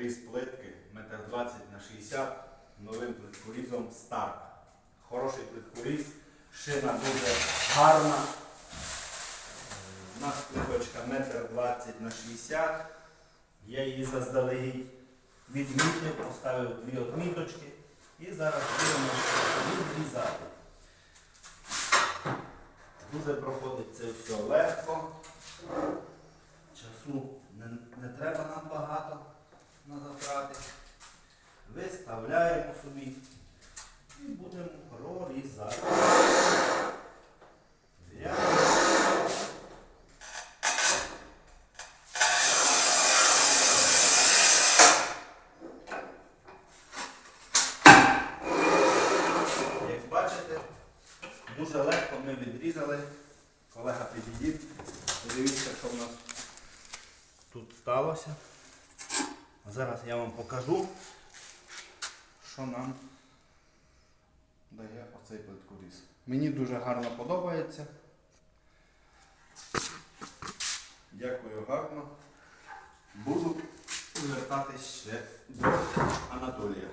Різ плитки 1,20 на 60 новим плиткорізом старт. Хороший плиткоріз, шина дуже гарна. У нас плиточка 1,20 на 60 Я її заздалегідь відмітив, поставив дві отміточки і зараз будемо відрізати. Дуже проходить це все легко. Часу. Виставляємо собі і будемо прорізати. Як бачите, дуже легко ми відрізали. Колега підійдіть. Подивіться, що в нас тут сталося. Зараз я вам покажу, що нам дає оцей плиткоріз. Мені дуже гарно подобається. Дякую гарно. Буду повертатись ще до Анатолія.